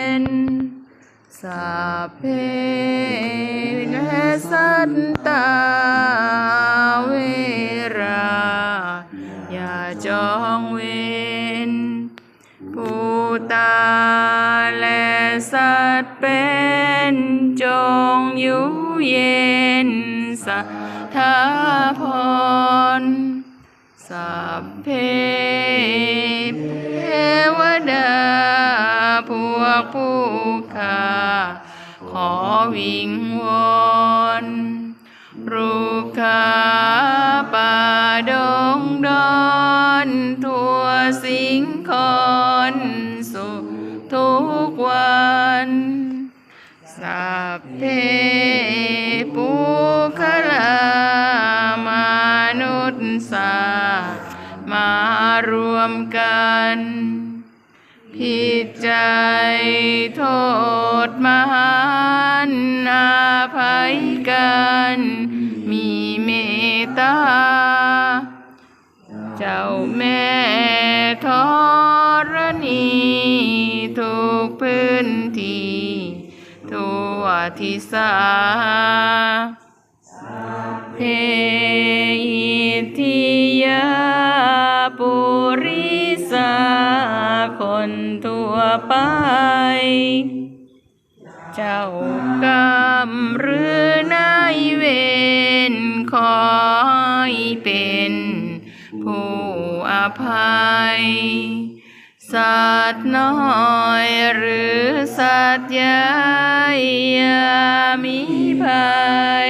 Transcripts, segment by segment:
็นสัพเพและสัตตาเวรา อย่าจองเวรผู้ตาและสัตว์เป็นจงอยู่เย็นสัทาพรสัพเพเทวดา กผู้ข้าขอวิงวอนรูปขาป่าดงดอนทั่วสิงคอนสุขทุกวันสัพเพปุคลามนุษย์สามารวมกัน ผิดใจโทษมหันต์อาภัยกัน มีเมตตา เจ้าแม่ธรณีทุกพื้นที่ทั่วทิศาเพ เจ้ากรรมหรือนายเวรขอให้เป็นผู้อภัย สัตว์น้อยหรือสัตว์ใหญ่ยามีภั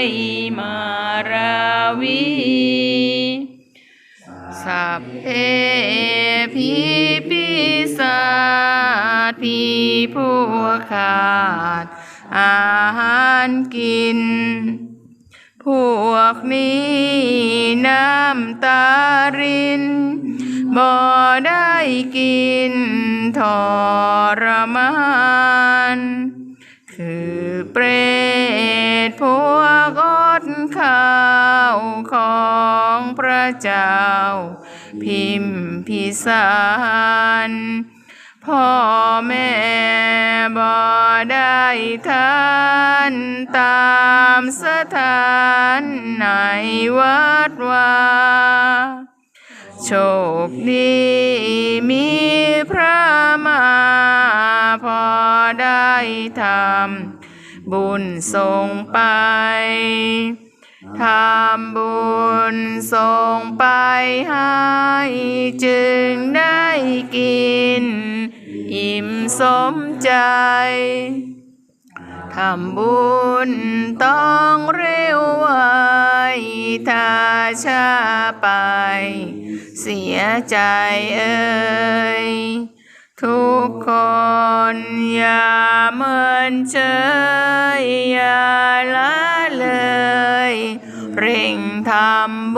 ยมาราวีสัพเพพี ผู้ขาด อาหารกิน พวกนี้น้ำตาริน บ่ได้กินทรมานคือเปรตพวกอดข้าวของพระเจ้า พิมพิสาร พ่อแม่บ่ได้ทานตามสถานในวัดวาโชคดีมีพระมาพอได้ทำบุญส่งไป ทำบุญส่งไปให้จึงได้กิน อิ่มสมใจ ทำบุญต้องเร็วไวถ้าช้าไป เสียใจเอ่ยทุกคนอย่าเมินเฉยอย่าละ Thảm